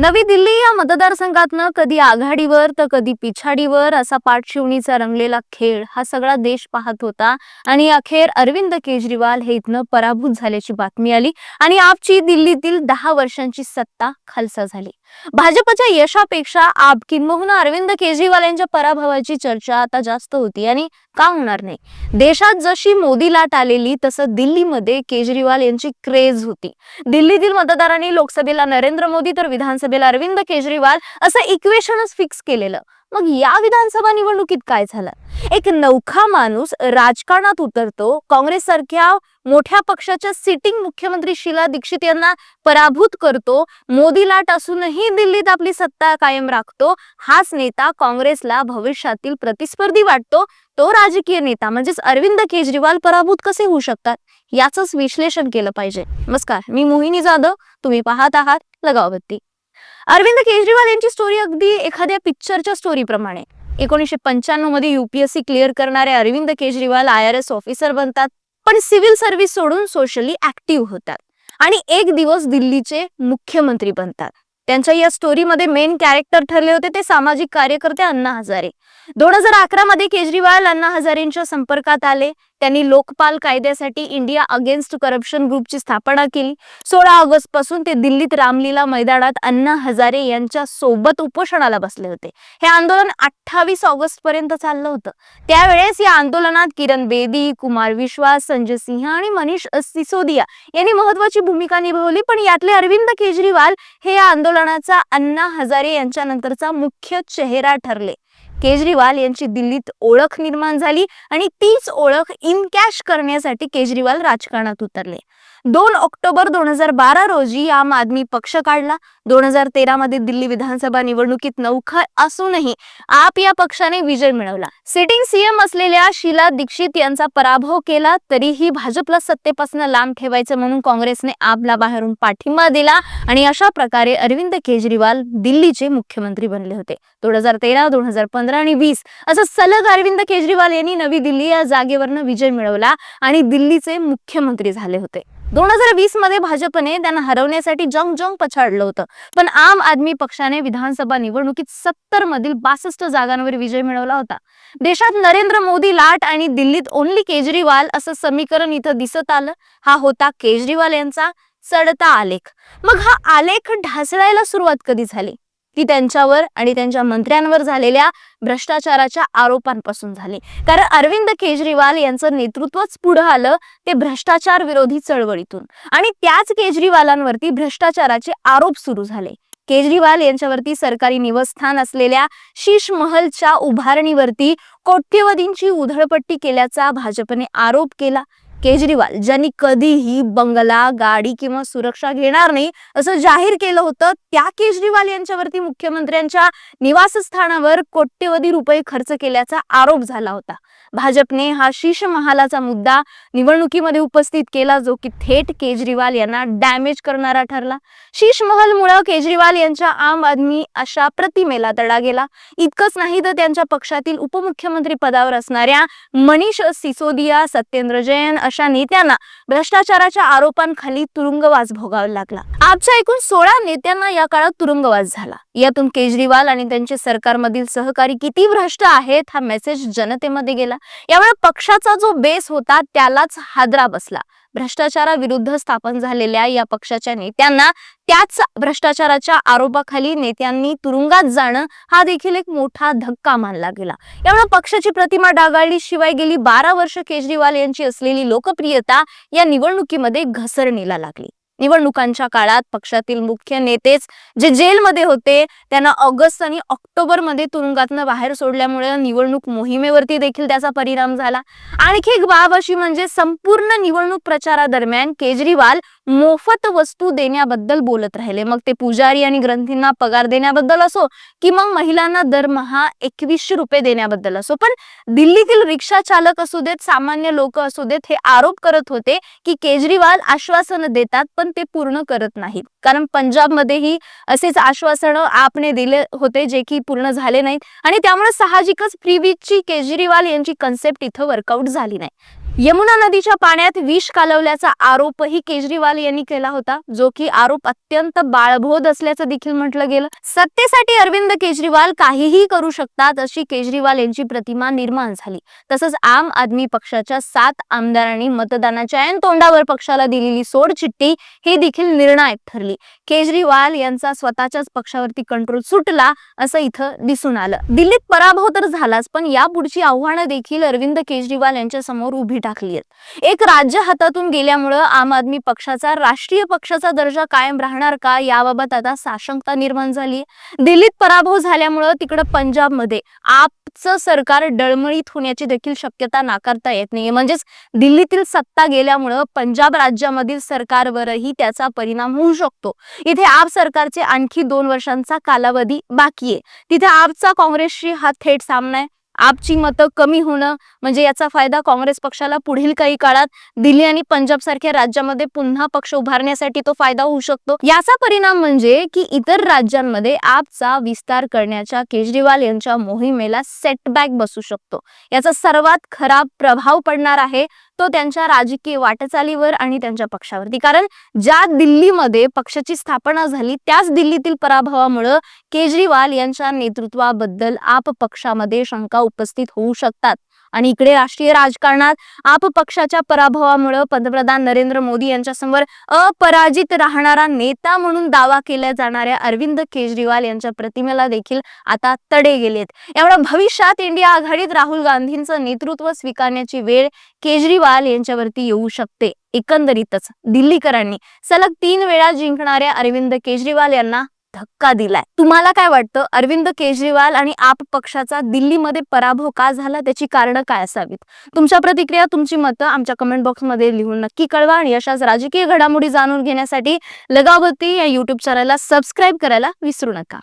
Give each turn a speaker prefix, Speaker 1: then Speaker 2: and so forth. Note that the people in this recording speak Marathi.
Speaker 1: नवी दिल्ली या मतदारसंघातनं कधी आघाडीवर तर कधी पिछाडीवर असा पाठशिवणीचा रंगलेला खेळ हा सगळा देश पाहत होता. आणि अखेर अरविंद केजरीवाल हे इथनं पराभूत झाल्याची बातमी आली आणि आपची दिल्लीतील दहा वर्षांची सत्ता खालसा झाली. भाजपच्या यशापेक्षा आप किंबहुना अरविंद केजरीवाल यांच्या पराभवाची चर्चा आता जास्त होती आणि का होणार नाही? देशात जशी मोदी लाट आलेली तसं दिल्लीमध्ये केजरीवाल यांची क्रेज होती. दिल्लीतील मतदारांनी लोकसभेला नरेंद्र मोदी तर विधानसभा विधानसभेला अरविंद केजरीवाल असं इक्वेशनच फिक्स केलेलं. मग या विधानसभा निवडणुकीत काय झालं? एक नौखा माणूस राजकारणात उतरतो. काँग्रेस सारख्या मोठ्या पक्षाच्या सिटिंग मुख्यमंत्री शीला दीक्षित यांना पराभूत करतो. मोदी लाट असूनही दिल्लीत आपली सत्ता कायम राखतो. हाच नेता काँग्रेसला भविष्यातील प्रतिस्पर्धी वाटतो. तो राजकीय नेता म्हणजेच अरविंद केजरीवाल पराभूत कसे होऊ शकतात? याच विश्लेषण केलं पाहिजे. नमस्कार मी मोहिनी जाधव. तुम्ही पाहत आहात लगावबत्ती. अरविंद केजरीवाल यांची स्टोरी अगदी एखाद्या पिक्चरच्या स्टोरी प्रमाणे. एकोणीसशे पंच्याण्णवमध्ये युपीएससी क्लिअर करणारे Arvind Kejriwal I R S officer बनतात पण सिव्हिल सर्व्हिस सोडून सोशली ऍक्टिव्ह होतात. आणि एक दिवस दिल्लीचे मुख्यमंत्री बनतात. त्यांच्या या स्टोरीमध्ये मेन कॅरेक्टर ठरले होते ते सामाजिक कार्यकर्ते अण्णा हजारे. दोन हजार अकरा मध्ये केजरीवाल अण्णा हजारेंच्या संपर्कात आले. त्यांनी लोकपाल कायद्यासाठी इंडिया अगेन्स्ट करप्शन ग्रुपची स्थापना केली. सोळा ऑगस्टपासून ते दिल्लीत रामलीला मैदानात अण्णा हजारे यांच्या सोबत उपोषणाला बसले होते. हे आंदोलन अठ्ठावीस ऑगस्ट पर्यंत चाललं होतं. त्यावेळेस या आंदोलनात किरण बेदी कुमार विश्वास संजय सिंह आणि मनीष सिसोदिया यांनी महत्वाची भूमिका निभावली. पण यातले अरविंद केजरीवाल हे या आंदोलनाचा अण्णा हजारे यांच्या नंतरचा मुख्य चेहरा ठरले. केजरीवाल यांची दिल्लीत ओळख निर्माण झाली आणि तीच ओळख इन कॅश करण्यासाठी केजरीवाल राजकारणात उतरले. दोन ऑक्टोबर दोन हजार बारा रोजी आम आदमी पक्ष काढला. दोन हजार तेरा मध्ये दिल्ली विधानसभा निवडणुकीत नौखा असूनही आप या पक्षाने विजय मिळवला. सिटिंग सीएम असलेल्या शीला दीक्षित यांचा पराभव केला तरीही भाजपला सत्तेपासून लांब ठेवायचं म्हणून काँग्रेसने आपला बाहेरून पाठिंबा दिला आणि अशा प्रकारे अरविंद केजरीवाल दिल्लीचे मुख्यमंत्री बनले होते. दोन हजार तेरा दोन हजार पंधरा आणि वीस असं सलग अरविंद केजरीवाल यांनी नवी दिल्ली या जागेवरनं विजय मिळवला आणि दिल्लीचे मुख्यमंत्री झाले होते. दोन हजार वीसमध्ये भाजपने त्यांना हरवण्यासाठी जंग जंग पछाडलं होतं. पण आम आदमी पक्षाने विधानसभा निवडणुकीत सत्तर मधील बासष्ट जागांवर विजय मिळवला होता. देशात नरेंद्र मोदी लाट आणि दिल्लीत ओनली केजरीवाल असं समीकरण इथं दिसत आलं. हा होता केजरीवाल यांचा चढता आलेख. मग हा आलेख ढासळायला सुरुवात कधी झाली? ती त्यांच्यावर आणि त्यांच्या मंत्र्यांवर झालेल्या भ्रष्टाचाराच्या आरोपांपासून झाली. कारण अरविंद केजरीवाल यांचं नेतृत्वच पुढं आलं ते भ्रष्टाचार विरोधी चळवळीतून. आणि त्याच केजरीवालांवरती भ्रष्टाचाराचे आरोप सुरू झाले. केजरीवाल यांच्यावरती सरकारी निवस्थान असलेल्या शीश महलच्या उभारणीवरती कोट्यवधींची उधळपट्टी केल्याचा भाजपने आरोप केला. केजरीवाल ज्यांनी कधीही बंगला गाडी किंवा सुरक्षा घेणार नाही असं जाहीर केलं होतं त्या केजरीवाल यांच्यावरती मुख्यमंत्र्यांच्या निवासस्थानावर कोट्यवधी रुपये खर्च केल्याचा आरोप झाला होता. भाजपने हा शीश महालाचा मुद्दा निवडणुकीमध्ये उपस्थित केला जो की थेट केजरीवाल यांना डॅमेज करणारा ठरला. शीश महलमुळे केजरीवाल यांच्या आम आदमी अशा प्रतिमेला तडा गेला. इतकंच नाही तर त्यांच्या पक्षातील उपमुख्यमंत्री पदावर असणाऱ्या मनीष सिसोदिया सत्येंद्र जैन अशा नेत्यांना भ्रष्टाचाराच्या आरोपांखाली तुरुंगवास भोगावा लागला. आजच्या एकूण सोळा नेत्यांना या काळात तुरुंगवास झाला. यातून केजरीवाल आणि त्यांचे सरकारमधील सहकारी किती भ्रष्ट आहेत हा मेसेज जनतेमध्ये गेला. यामुळे पक्षाचा जो बेस होता त्यालाच हादरा बसला. भ्रष्टाचाराविरुद्ध स्थापन झालेल्या या पक्षाच्या नेत्यांना त्याच भ्रष्टाचाराच्या आरोपाखाली नेत्यांनी तुरुंगात जाणं हा देखील एक मोठा धक्का मानला गेला. यामुळे पक्षाची प्रतिमा डागाळली शिवाय गेली बारा वर्ष केजरीवाल यांची असलेली लोकप्रियता या निवडणुकीमध्ये घसरणीला लागली. निवडणुकांच्या काळात पक्षातील मुख्य नेतेच जे जेलमध्ये होते त्यांना ऑगस्ट आणि ऑक्टोबरमध्ये तुरुंगातनं बाहेर सोडल्यामुळे निवडणूक मोहिमेवरती देखील त्याचा परिणाम झाला. आणखी एक बाब अशी म्हणजे संपूर्ण निवडणूक प्रचारादरम्यान केजरीवाल मोफत वस्तू देण्याबद्दल बोलत राहिले. मग ते पुजारी आणि ग्रंथींना पगार देण्याबद्दल असो की मग महिलांना दरमहा एकवीसशे रुपये देण्याबद्दल असो. पण दिल्लीतील रिक्षा चालक असू देत सामान्य लोक असू देत हे आरोप करत होते की केजरीवाल आश्वासन देतात पण ते पूर्ण करत नाहीत. कारण पंजाबमध्येही असेच आश्वासन आपने दिले होते जे की पूर्ण झाले नाहीत. आणि त्यामुळे साहजिकच फ्री वीकची केजरीवाल यांची कन्सेप्ट इथं वर्कआउट झाली नाही. यमुना नदीच्या पाण्यात विष कालवल्याचा आरोपही केजरीवाल यांनी केला होता जो की आरोप अत्यंत बाळभोद असल्याचं देखील म्हटलं गेलं. सत्तेसाठी अरविंद केजरीवाल काहीही करू शकतात अशी केजरीवाल यांची प्रतिमा निर्माण झाली. तसंच आम आदमी पक्षाच्या सात आमदारांनी मतदानाच्या ऐन तोंडावर पक्षाला दिलेली सोडचिठ्ठी ही देखील निर्णायक ठरली. केजरीवाल यांचा स्वतःच्याच पक्षावरती कंट्रोल सुटला असं इथं दिसून आलं. दिल्लीत पराभव तर झालाच पण यापुढची आव्हानं देखील अरविंद केजरीवाल यांच्या समोर उभी टाकली आहेत. एक राज्य हातातून गेल्यामुळं आम आदमी पक्षाचा राष्ट्रीय पक्षाचा दर्जा कायम राहणार का? याबाबत आता साशंकता निर्माण झाली दिल्लीत पराभव झाल्यामुळं तिकडं पंजाबमध्ये आपचं सरकार डळमळीत होण्याची देखील शक्यता नाकारता येत नाहीये. म्हणजेच दिल्लीतील सत्ता गेल्यामुळं पंजाब राज्यामधील सरकारवरही त्याचा परिणाम होऊ शकतो. इथे आप सरकारचे आणखी दोन वर्षांचा कालावधी बाकी आहे. तिथे आपचा काँग्रेसशी हा थेट सामना आहे. आपची मतं कमी होणं म्हणजे याचा फायदा काँग्रेस पक्षाला पुढील काही काळात दिल्ली आणि पंजाब सारख्या राज्यामध्ये पुन्हा पक्ष उभारण्यासाठी तो फायदा होऊ शकतो. याचा परिणाम म्हणजे की इतर राज्यांमध्ये आपचा विस्तार करण्याच्या केजरीवाल यांच्या मोहिमेला सेटबॅक बसू शकतो. याचा सर्वात खराब प्रभाव पडणार आहे तो त्यांच्या राजकीय वाटचालीवर आणि त्यांच्या पक्षावरती. कारण ज्या दिल्लीमध्ये पक्षाची स्थापना झाली त्याच दिल्लीतील पराभवामुळं केजरीवाल यांच्या नेतृत्वाबद्दल आप पक्षामध्ये शंका उपस्थित होऊ शकतात. आणि इकडे राष्ट्रीय राजकारणात आप पक्षाच्या पराभवामुळं पंतप्रधान नरेंद्र मोदी यांच्यासमोर अपराजित राहणारा नेता म्हणून दावा केल्या जाणाऱ्या अरविंद केजरीवाल यांच्या प्रतिमेला देखील आता तडे गेलेत. यामुळे भविष्यात इंडिया आघाडीत राहुल गांधींचं नेतृत्व स्वीकारण्याची वेळ केजरीवाल यांच्यावरती येऊ शकते. एकंदरीतच दिल्लीकरांनी सलग तीन वेळा जिंकणाऱ्या अरविंद केजरीवाल यांना धक्का दिलाय. तुम्हाला काय वाटतं? अरविंद केजरीवाल आणि आप पक्षाचा दिल्लीमध्ये पराभव का झाला? त्याची कारणं काय असावीत? तुमच्या प्रतिक्रिया तुमची मतं आमच्या कमेंट बॉक्समध्ये लिहून नक्की कळवा आणि अशाच राजकीय घडामोडी जाणून घेण्यासाठी लगावती या युट्यूब चॅनलला सबस्क्राईब करायला विसरू नका.